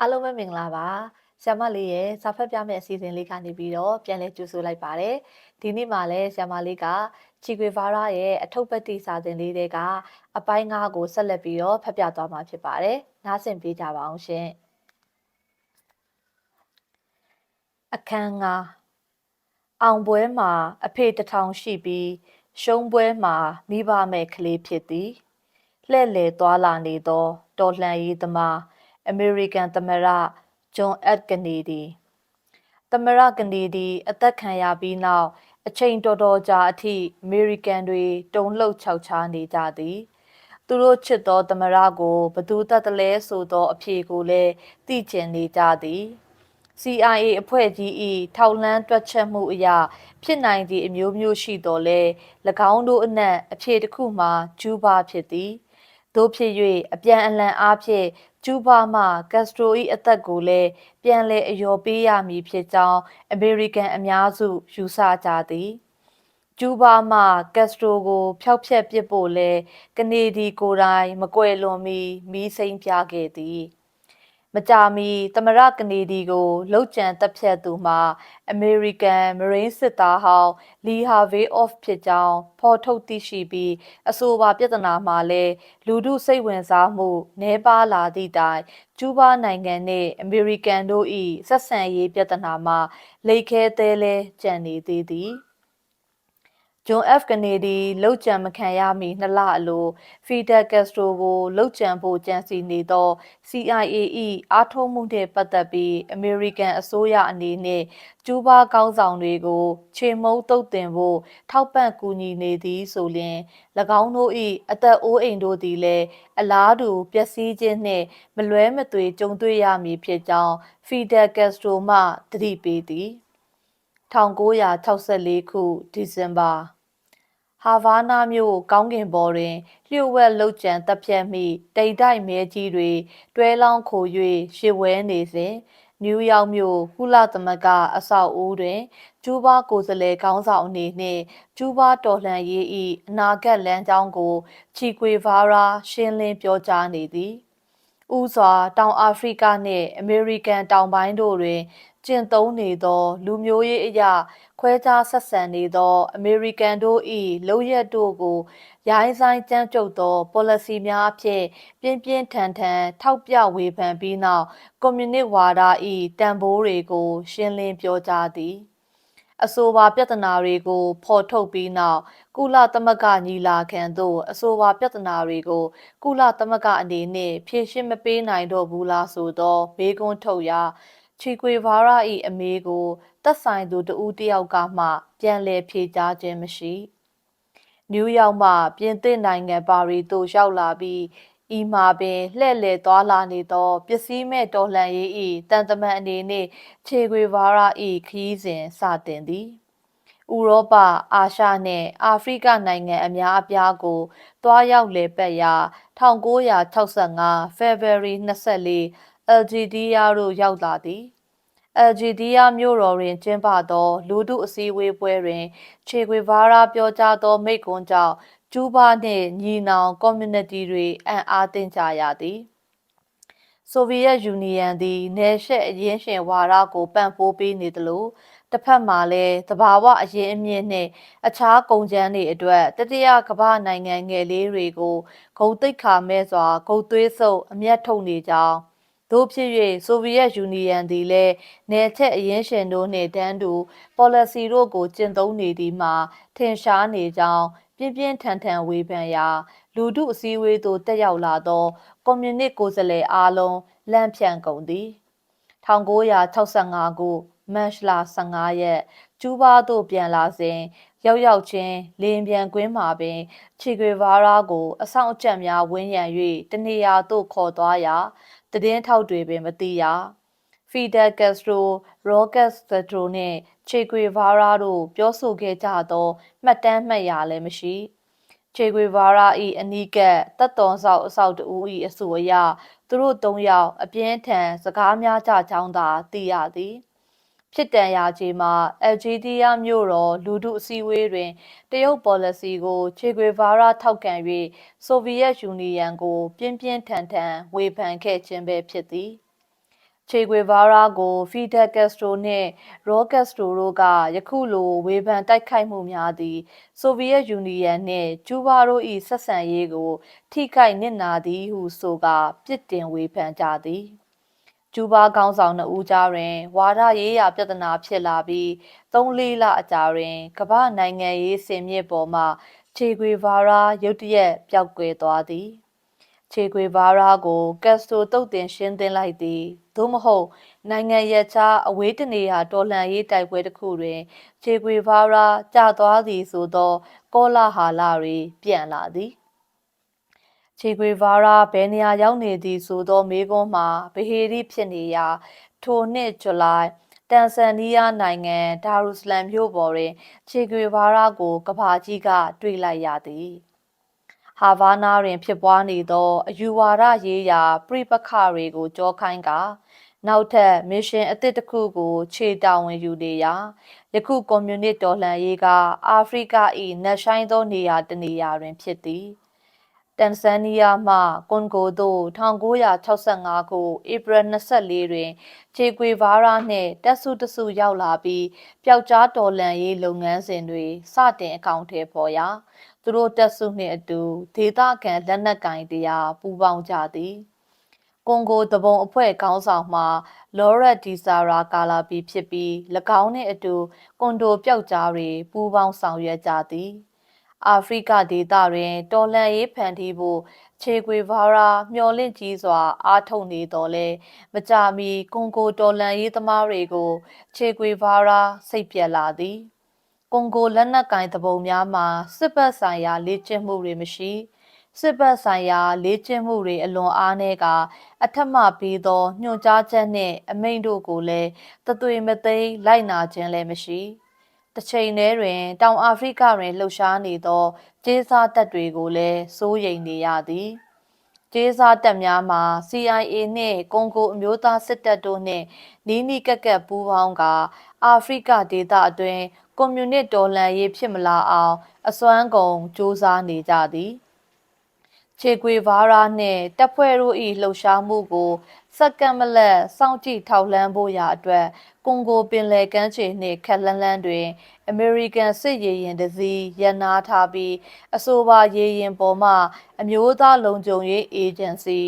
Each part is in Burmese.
အားလုံးပဲမင်္ဂလာပါဆ iam မလေးရဲ့စာဖတ်ပြမယ့်အစီအစဉ်လေးကနေပြီးတော့ပြန်လည်ကြိုဆိုလိုက်ပါတယ်ဒီနေ့မှလည်းဆ iam မလေးကချီကွေဗာရာရဲ့အထုပ်ပတ်တိစာစဉ်လေးတွေကအပိုင်း၅ကိုဆက်လက်ပြီးတော့ဖတ်ပြသွားမှာဖြစ်ပါတယ်နားဆင်ပေးကြပါအောင်ရှင်အခန်း၅အောင်ပွဲမှာအဖေတထောင်ရှိပြီးရှုံးပွဲမှာမိဘမဲ့ကလေးဖြစ်သည်လှဲ့လေသွားလာနေသောတော်လှန်ရေးသမား အမေရိကန်သမ္မတဂျွန်အက်ကနေဒီသမ္မတကနေဒီအသက်ခံရပြီးနောက်အချိန်တော်တော်ကြာအထိအမေရိကန်တွေတုန်လှုပ်ခြောက်ခြားနေကြသည် သူတို့ချစ်သောသမ္မတကိုဘသူတတ်တလဲဆိုသောအဖြေကိုလည်းသိကျင်နေကြသည် CIA အဖွဲ့ကြီး၏ထောက်လှမ်းတွက်ချက်မှုအရဖြစ်နိုင်သည့်အမျိုးမျိုးရှိတော်လဲ၎င်းတို့အနက်အဖြေတစ်ခုမှာဂျူးဘာဖြစ်သည် တို့ဖြစ်၍အပြန်အလှန်အားဖြင့်ကျူးဘာမှကက်စထရို၏အသက်ကိုလည်းပြန်လည်အယော်ပေးရမည်ဖြစ်ကြောင်းအမေရိကန်အများစုယူဆကြသည်ကျူးဘာမှကက်စထရိုကို ဖျောက်ဖျက်ပစ်ဖို့လဲကနေဒီကိုယ်တိုင်မကွယ်လွန်မီမီးစိမ်းပြခဲ့သည် မကြာမီသမရကနေဒီကိုလှုပ်ကြံတက်ဖြတ်သူမှာအမေရိကန်မရိန်းစစ်သားဟောင်းလီဟာဗေးအော့ဖ်ဖြစ်ကြောင်းဖော်ထုတ်သိရှိပြီးအဆိုပါပြဿနာမှာလည်းလူထုစိတ်ဝင်စားမှုနှဲပါလာသည့်တိုင်ကျူးဘားနိုင်ငံနှင့်အမေရိကန်တို့၏ဆက်ဆံရေးပြဿနာမှာလိတ်ခဲသေးလဲကြံနေသေးသည် ဂျွန် F ကနေဒီလှုပ်ကြံမခံရမီနှစ်လအလိုဖီဒယ်ကက်စထရိုကိုလှုပ်ကြံဖို့ကြံစီနေသော CIA ၏အားထုတ်မှုနှင့်ပတ်သက်ပြီးအမေရိကန်အစိုးရအနေနှင့်ကျူးဘားကောင်းဆောင်တွေကိုခြေမုံတုတ်တင်ဖို့ထောက်ပံ့ကူညီနေသည်ဆိုလျှင်၎င်းတို့၏အသက်အိုးအိမ်တို့သည်လည်းအလားတူပျက်စီးခြင်းနှင့်မလွဲမသွေကြုံတွေ့ရမည်ဖြစ်ကြောင်းဖီဒယ်ကက်စထရိုမှသတိပေးသည်1964ခုဒီဇင်ဘာ ဟာဗာနာမြို့ကောင်းကင်ဘော်တွင်လျှို့ဝှက်လှုပ်ကြံတပ်ဖြတ်မိတိတ်တိုက်မဲကြီးတွေတွဲလောင်းခို၍ရှစ်ဝဲနေစဉ်နယူးယောက်မြို့ကုလသမဂ္ဂအဆောက်အဦတွင်ကျူးဘားကိုယ်စားလှယ်ခေါင်းဆောင်အနေနှင့်ကျူးဘားတော်လှန်ရေး၏အနာဂတ်လမ်းကြောင်းကိုချီကွေဗာရာရှင်းလင်းပြောကြားနေသည် ဥစွာတောင်အာဖရိကနှင့်အမေရိကန်တောင်ပိုင်းတို့တွင်ကျင့်သုံးနေသော လူမျိုးရေးအရာခွဲခြားဆက်ဆံနေသော အမေရိကန်တို့၏လုပ်ရက်တို့ကိုရိုင်းဆိုင်ကြမ်းကြုတ်သော policy များအဖြစ်ပြင်းပြင်းထန်ထန်ထောက်ပြဝေဖန်ပြီးနောက်ကွန်မြူနစ်ဝါဒ၏တန်ဖိုးတွေကို ရှင်းလင်းပြောကြားသည် အဆိုပါပြဿနာတွေကိုဖော်ထုတ်ပြီးနောက်ကုလသမဂ္ဂညီလာခံသို့အဆိုပါပြဿနာတွေကို ကုလသမဂ္ဂအနေနှင့်ဖြေရှင်းမပေးနိုင်တော့ဘူးလားဆိုသောဘေးကွန်းထုတ်ရာချီကွေဗာရာ၏အမေကိုသက်ဆိုင်သူတဦးတယောက်ကမှ ပြန်လည်ဖြေကြားခြင်းမရှိနယူးယောက်မှပြင်သစ်နိုင်ငံပါရီသို့ရောက်လာပြီး ဤမှာပင်လှဲ့လေသွားလာနေသောပစ္စည်းမဲ့တော်လှန်ရေး၏တန်တမန်အနေနှင့်ခြေခွေဗာရာ၏ခရီးစဉ်စတင်သည်ဥရောပအာရှနှင့်အာဖရိကနိုင်ငံအများအပြားကိုတွားရောက်လေပတ်ရာ1965 February 24 Algeria တို့ရောက်လာသည်အယ်ဂျီဒီးယားမြို့တော်တွင်ကျင်းပသော လူထုအစည်းအဝေးပွဲတွင်ချေဂွေဗာရာပြောကြားသောမိန့်ခွန်းကြောင့် ကျူးဘားနှင့်ညီနောင်ကွန်မြူနတီတွေအံ့အားသင့်ကြရသည်ဆိုဗီယက်ယူနီယံသည်နယ်ရှက်အရင်းရှင်ဝါဒကိုပံ့ပိုးပေးနေသလိုတစ်ဖက်မှာလည်းတဘာဝအရင်အမြင့်နှင့်အခြားကုန်ကျန်းတွေအတွက်တတိယကမ္ဘာနိုင်ငံငယ်လေးတွေကိုဂုံတိတ်ခါမဲ့စွာဂုံသွေးဆုပ်အမျက်ထုတ်နေကြောင်းသို့ဖြစ်၍ဆိုဗီယက်ယူနီယံသည်လည်းနယ်ချက်အရင်းရှင်တို့နှင့်တန်းတူ policy တို့ကိုကျင့်သုံးနေသည်မှာထင်ရှားနေကြောင်း ပြင်းပြင်းထန်ထန်ဝေဖန်ရာလူထုအစည်းအဝေးသို့တက်ရောက်လာသောကွန်မြူနစ်ကိုယ်စားလှယ်အားလုံးလန့်ဖြန့်ကုန်သည်1965ခုမတ်လ15ရက်ကျူးဘားသို့ပြန်လာစဉ်ရောက်ရောက်ချင်းလင်းပြန်ကွင်းမှာပင်ချီဂွေဗာရာကို အဆောင်အကျက်များဝန်းရံ၍တနေရာသို့ခေါ်သွားရာတည်င်းထောက်တွေပင်မသိရ ဖီဒယ်ကက်စထရိုရော့ကက်စထရိုနှင့်ချေကွေဗာရာတို့ပြောဆိုခဲ့ကြသောမှတ်တမ်းမှတ်ရာလည်းမရှိချေကွေဗာရာ၏အနီးကပ်တပ်တော်ဆောင်အဆောက်တူ၏အဆိုအရသူတို့၃ယောက်အပြင်းထန်စကားများကြကြောင်းသာသိရသည်ဖြစ်တန်ရာကြီးမှာအယ်ဂျီဒီးယားမြို့တော်လူထုအစည်းအဝေးတွင်တရုတ် policy ကိုချေဂွေဗာရာထောက်ခံ၍ဆိုဗီယက်ယူနီယံကို ပြင်းပြင်းထန်ထန်ဝေဖန်ခဲ့ခြင်းပဲဖြစ်သည် ချေဂွေဗာရာကို ဖီဒက်ကက်စထရိုနှင့်ရောကက်စထရိုတို့ကယခုလိုဝေဖန်တိုက်ခိုက်မှုများသည်ဆိုဗီယက်ယူနီယံနှင့်ကျူးဘားတို့၏ဆက်ဆံရေးကို ထိခိုက်နစ်နာသည်ဟုဆိုကာပြစ်တင်ဝေဖန်ကြသည်ကျူးဘားကောင်းဆောင်နှစ်ဦးကြားတွင်ဝါဒရေးရာပြဿနာဖြစ်လာပြီး၃လေးလအကြာတွင်ကမ္ဘာနိုင်ငံရေးစင်မြင့်ပေါ်မှချေဂွေဗာရာရုတ်တရက်ပျောက်ကွယ်သွားသည် ချေဂွေဗာရာကိုကက်စတိုတုတ်တင်ရှင်းသင်းလိုက်သည်သို့မဟုတ်နိုင်ငံရခြားအဝေးတနေရာတော်လှန်ရေးတိုက်ပွဲတစ်ခုတွင်ချေဂွေဗာရာကြာသွားသည်ဆိုသော ကောလာဟာလတွေပြန့်လာသည်ချေဂွေဗာရာဘယ်နေရာရောက်နေသည်ဆိုသောမေးခွန်းမှာဗဟေရီဖြစ်နေရာထိုနှစ်ဇူလိုင်တန်ဆန်နီးယားနိုင်ငံဒါရုစလမ်မြို့ပေါ်တွင်ချေဂွေဗာရာကိုကဘာကြီးကတွေ့လိုက်ရသည် ဟာဗာနာတွင်ဖြစ်ပွားနေသောအယူဝါဒရေးရာပြိပခတွေကိုကြောခိုင်းကာနောက်ထပ်မစ်ရှင်အသစ်တစ်ခုကို ခြေတာဝန်ယူနေရာယခုကွန်မြူနစ်တော်လှန်ရေးကအာဖရိက၏နက်ဆိုင်သောနေရာတနေရာတွင်ဖြစ်သည်တန်ဆန်နီးယားမှကွန်ဂိုသို့1965ခုဧပြီ24တွင်ခြေကွေဗားရာနှင့်တက်ဆုတဆုရောက်လာပြီးပျောက်ကြားတော်လှန်ရေးလုပ်ငန်းစဉ်တွေစတင်အကောင့်ထဲပေါ်ရာသူတို့တက်ဆုနှင့်အတူဒေသခံလက်နက်ကင်တရားပူးပေါင်းကြသည်ကွန်ဂိုတပုံအဖွဲ့ခေါင်းဆောင်မှလောရက်ဒီဆာရာကာလာပီဖြစ်ပြီး၎င်းနှင့်အတူကွန်ဒိုပျောက်ကြားတွေပူးပေါင်းဆောင်ရွက်ကြသည်အာဖရိကဒေသတွင်တော်လှန်ရေးဖန်တီးဖို့ခြေကွေဗာရာမျော်လင့်ကြီးစွာအားထုတ်နေတော်လဲမကြမီကွန်ဂိုတော်လှန်ရေးသမားတွေကိုခြေကွေဗာရာစိတ်ပြက်လာသည် ကွန်ဂိုလက်နက်ကင်တပုံများမှာစစ်ပတ်ဆိုင်ရာလေ့ကျင့်မှုတွေမရှိစစ်ဘက်ဆိုင်ရာလေ့ကျင့်မှုတွေအလွန်အားနည်းကအထက်မှပြီးသောညွှန်ကြားချက်နှင့်အမိန့်တို့ကိုလည်းတသွေမသိမ်းလိုက်နာခြင်းလည်းမရှိတစ်ချိန်တည်းတွင် တောင်အာဖရိကတွင်လှုပ်ရှားနေသောကျေးစားတပ်တွေကိုလည်းစိုးရိမ်နေရသည် ကျေးစားတပ်များမှာ CIA နှင့်ကွန်ဂိုအမျိုးသားစစ်တပ်တို့နှင့်နီးနီးကပ်ကပ်ပူးပေါင်းကာအာဖရိကဒေသအတွင်းကွန်မြူနစ်တော်လှန်ရေးဖြစ်မလာအောင် အစွမ်းကုန်စ조사နေကြသည် ခြေကွေဗာရာနှင့်တပ်ဖွဲ့တို့၏လှုပ်ရှားမှုကိုစက္ကန့်မလက်စောင့်ကြည့်ထောက်လှမ်းဖို့ရာအတွက်ကွန်ဂိုပင်လယ်ကမ်းခြေနှင့်ခက်လန်းလန်းတွင်အမေရိကန်စစ်ရေယာဉ်တစ်စီးရန်နာထားပြီးအဆိုပါရေယာဉ်ပေါ်မှအမျိုးသားလုံခြုံရေးအေဂျင်စီ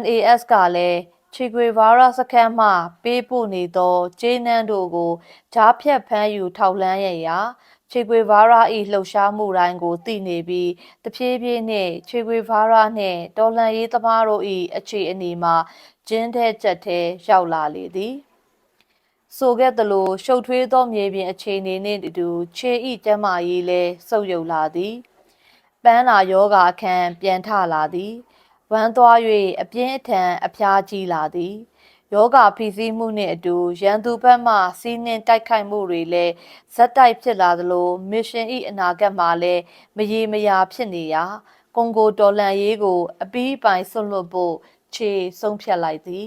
NAS ကလည်းချီကွေဗာရာစခန်းမှပေးပို့နေသောဂျေးနန်းတို့ကိုဓားဖြတ်ဖမ်းယူထောက်လှမ်းရရာ ချေကွေဗာရာ၏လှုပ်ရှားမှုတိုင်းကိုသိနေပြီးတဖြည်းဖြည်းနှင့်ချေကွေဗာရာနှင့်တော်လှန်ရေးသမားတို့၏အခြေအနေမှာကျင်းတဲ့ချက်ထဲရောက်လာလေသည်ဆိုခဲ့သလိုရှုပ်ထွေးသောမြေပြင်အခြေအနေနှင့်အတူခြေဤကျမ်းမာရေးလဲဆုပ်ယုပ်လာသည်ပန်းနာယောဂအခန်းပြန်ထလာသည်ဝမ်းသွား၍အပြင်းအထန်အဖျားကြီးလာသည် ယောဂဖိစီးမှုနှင့်အတူရန်သူဘက်မှစီးနှင်းတိုက်ခိုက်မှုတွေလည်းဇက်တိုက်ဖြစ်လာသလိုမစ်ရှင်၏အနာဂတ်မှာလည်းမရေမရာဖြစ်နေရာကွန်ဂိုတော်လှန်ရေးကို အပီးပိုင်ဆွတ်လွတ်ဖို့ခြေဆုံးဖြတ်လိုက်သည်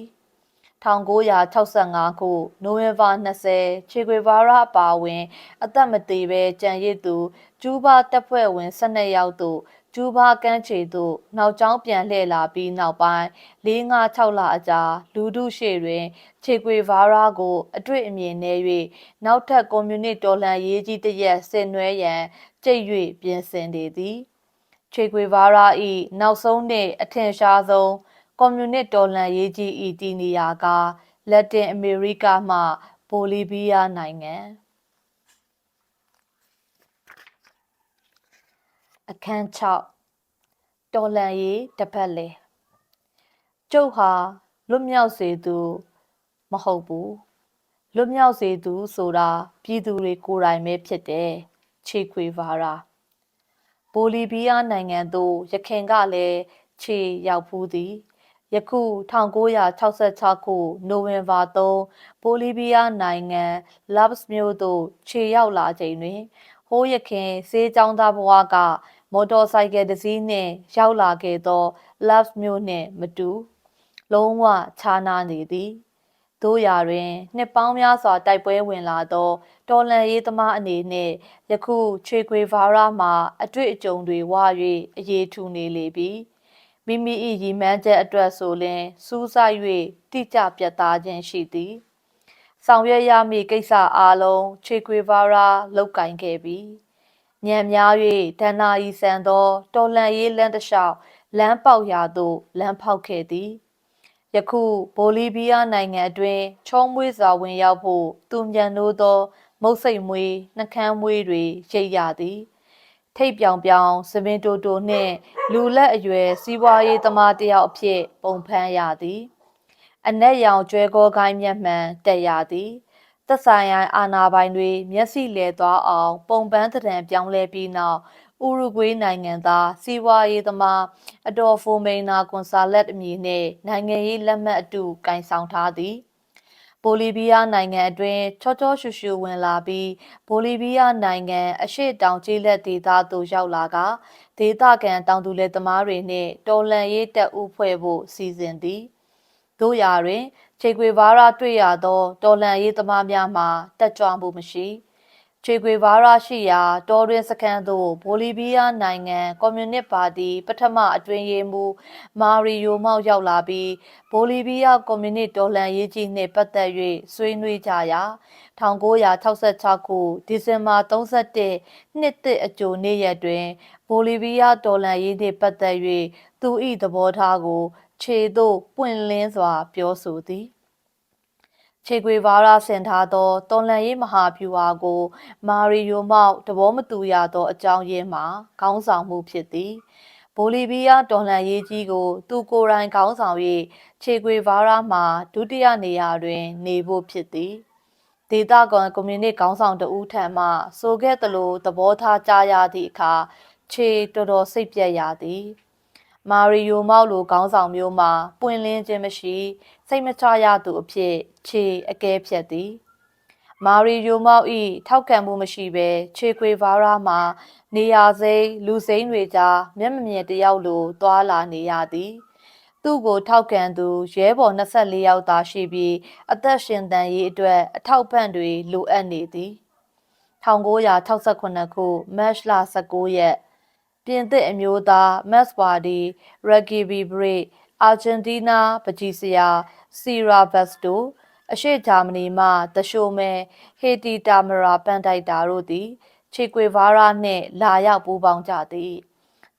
1965ခုနိုဝင်ဘာ20ချေကွေဗာရာအပါဝင် အသက်မသေးဘဲကြံရစ်သူကျူးဘာတပ်ဖွဲ့ဝင်12ယောက်တို့ ကျူးဘာကမ်းခြေသို့နောက်ကျောင်းပြန်လှည့်လာပြီးနောက်ပိုင်း4-5-6လအကြာလူဒုရှေတွင် ခြေကွေဗာရာကိုအတွေ့အမြင်နဲ့၍နောက်ထပ်ကွန်မြူနစ်တော်လှန်ရေးကြီးတစ်ရက်ဆင်နွှဲရန်ကြိတ်၍ပြင်ဆင်နေသည်ခြေကွေဗာရာ၏နောက်ဆုံးနှင့်အထင်ရှားဆုံးကွန်မြူနစ်တော်လှန်ရေးကြီး၏တည်နေရာကလက်တင်အမေရိကမှဘိုလီဗီးယားနိုင်ငံ အခန်း6တော်လန်ရေးတပတ်လေကျုပ်ဟာလွတ်မြောက်စေသူ မဟုတ်ဘူးလွတ်မြောက်စေသူဆိုတာပြည်သူတွေကိုယ်တိုင်ပဲဖြစ်တယ်ခြေခွေဗာရာဘိုလီဗီးယားနိုင်ငံသို့ရခင်ကလည်းခြေရောက်ဖူးသည်ယခု1966ခုနိုဝင်ဘာ3ဘိုလီဗီးယားနိုင်ငံလာဗစ်မြို့သို့ခြေရောက်လာချိန်တွင် ဟိုးရခင်စေးကြောင်းသားဘဝကမော်တော်ဆိုင်ကယ်တစ်စီးနှင့်ရောက်လာခဲ့သော Love မြို့နှင့်မတူ လုံးဝခြားနားနေသည်တို့ရာတွင်နှစ်ပေါင်းများစွာတိုက်ပွဲဝင်လာသောတော်လန်ရေးသမားအနေနှင့်ယခုချွေခွေဗာရာမှအတွေ့အကြုံတွေဝါ၍အရေးထူနေလေပြီမိမိ၏ရည်မှန်းချက်အတွက်ဆိုလျှင်စူးစိုက်၍တိကျပြတ်သားခြင်းရှိသည် ဆောင်ရွက်ရမည့်ကိစ္စအားလုံးခြေခွေပါရာလောက်ကင်ခဲ့ပြီညံများ၍ဒဏ္ဍာရီဆန်သောတော်လန်ရေးလမ်းတစ်လျှောက်လမ်းပေါက်ရာသို့လမ်းဖောက်ခဲ့သည်ယခုဘိုလီဗီးယားနိုင်ငံအတွင်းချောမွေးစွာဝင်ရောက်ဖို့သူမြန်လို့သော မုတ်စိတ်မွေးနှကန်းမွေးတွေရိတ်ရသည်ထိတ်ပြောင်ပြောင်စပင်တိုတိုနှင့်လူလက်အရွယ်စီးပွားရေးသမားတစ်ယောက်အဖြစ်ပုံဖမ်းရသည် အနက်ရောင်ကျွဲကောကိုင်းမျက်မှန်တက်ရသည်သက်ဆိုင်ရာအာနာပိုင်တွေမျက်စိလဲသွားအောင် ပုံပန်းသဏ္ဍာန်ပြောင်းလဲပြီးနောက်ဥရုဂွေးနိုင်ငံသားစီးပွားရေးသမားအတော်ဖိုမိန်နာကွန်ဆာလက်အမည်နှင့်နိုင်ငံရေးလက်မှတ်အတူကင်ဆောင်ထားသည်ဘိုလီဗီးယားနိုင်ငံအတွင်းချောချောရှူရှူဝင်လာပြီးဘိုလီဗီးယားနိုင်ငံအရှေ့တောင်ကျေးလက်ဒေသသို့ရောက်လာကဒေသခံတောင်သူလယ်သမားတွေနှင့်တော်လန်ရေးတပ်ဦးဖွဲ့ဖို့စီစဉ်သည် တို့ရာတွင်ခြေခွေဘာရာတွေ့ရသောတော်လန်ရေးသမားများမှာတက်ကြွမှုမရှိခြေခွေဘာရာရှိရာတော်တွင်စခန်းသို့ဘိုလီဗီးယားနိုင်ငံကွန်မြူနစ်ပါတီပထမအတွင်းရေးမှူးမာရီယိုမောက်ရောက်လာပြီးဘိုလီဗီးယားကွန်မြူနစ်တော်လှန်ရေးကြီးနှင့်ပတ်သက်၍ဆွေးနွေးကြရာ1966ခုဒီဇင်ဘာ31နှစ်သစ်အကြိုနေ့ရက်တွင်ဘိုလီဗီးယားတော်လှန်ရေးနှင့်ပတ်သက်၍သူ၏သဘောထားကို ခြေသို့ပွင့်လင်းစွာ ပြောဆိုသည်ခြေခွေဘာရာဆင်ထားသောတော်လန်ရေးမဟာဗျူဟာကို မာရီယိုမောက်တဘောမတူရသောအကြောင်းရင်းမှာခေါင်းဆောင်မှုဖြစ်သည်ဘိုလီဗီးယားတော်လှန်ရေးကြီးကို သူကိုယ်တိုင်ခေါင်းဆောင်၍ခြေခွေဘာရာမှဒုတိယနေရာတွင် နေဖို့ဖြစ်သည်ဒေတာကွန်ကွန်မြူနစ်ခေါင်းဆောင်တဦးထံမှဆိုခဲ့သလိုသဘောထားကြားရသည့်အခါခြေတော်တော်စိတ်ပြက်ရသည် မာရီယိုမောက်လိုခေါင်းဆောင်မျိုးမှာပွင့်လင်းခြင်းမရှိစိတ်မချရသူအဖြစ်ခြေအကဲဖြတ်သည်မာရီယိုမောက်ဤထောက်ခံမှုမရှိဘဲခြေခွေဗာရာမှာ နေရာစိမ်းလူစိမ်းတွေကြားမျက်မမြင်တယောက်လိုသွာလာနေရသည် သူ့ကိုထောက်ခံသူရဲဘော်24ယောက်သာရှိပြီးအသက်ရှင်တန်ရေးအတွက်အထောက်ပံ့တွေလိုအပ်နေသည်1968ခုမတ်လ19ရက် ပြင်သစ်အမျိုးသားမက်စ်ပါတီရဂီဘီဘရိတ်အာဂျင်တီးနားပကြီးစရာစီရာဘက်စတိုအရှေ့ဂျာမနီမှတရှိုမဲဟေတီတာမရာပန်တိုက်တာတို့သည်ချေကွေဗာရာနှင့်လာရောက်ပူးပေါင်းကြသည်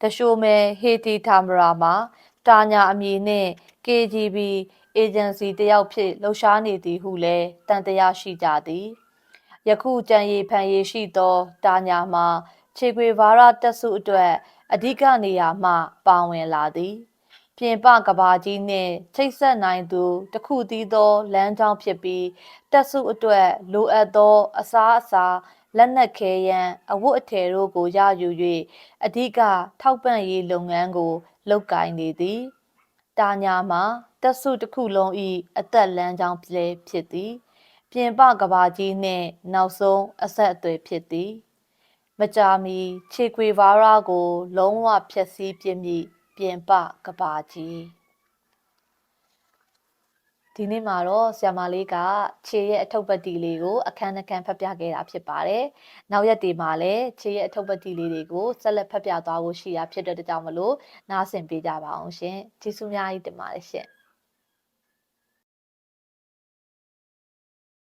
တရှိုမဲဟေတီတာမရာမှာတာညာအမည်နှင့် KGB agency တယောက်ဖြစ်လှူရှားနေသည်ဟုလည်းတန်တရားရှိကြသည်ယခုကြံရီဖန်ရီရှိသောတာညာမှာ ခြေခွေဗာရတက်စုအတွက်အဓိကနေရာမှ ပါဝင်လာသည်ပြင်ပကဘာကြီးနှင့်ချိတ်ဆက်နိုင်သူတခုတည်းသောလမ်းကြောင်းဖြစ်ပြီးတက်စုအတွက်လိုအပ်သောအစားအစာလက်နက်ခဲယမ်းအဝတ်အထည်တို့ကိုရယူ၍အဓိကထောက်ပံ့ရေးလုပ်ငန်းကိုလုပ်ကိုင်နေသည်တာညာမှာတက်စုတစ်ခုလုံး၏အသက်လမ်းကြောင်းဖြစ်သည်ပြင်ပကဘာကြီးနှင့်နောက်ဆုံးအဆက်အသွယ်ဖြစ်သည် မကြာမီခြေခွေဗာရာကို လုံးဝဖျက်ဆီးပြစ်မိပြင်ပကဘာကြီးဒီနေ့မှာတော့ဆ iam မလေးကခြေရဲ့အထုပ်ပတ်တီလေးကိုအခန်းနှခန်းဖတ်ပြခဲ့တာဖြစ်ပါတယ်။နောက်ရက်တွေမှာလည်းခြေရဲ့အထုပ်ပတ်တီလေးတွေကိုဆက်လက်ဖတ်ပြသွားဖို့ရှိတာဖြစ်တဲ့ကြောင့်မလို့နားဆင်ပေးကြပါအောင်ရှင်။ကျေးဇူးများကြီးတင်ပါတယ်ရှင်။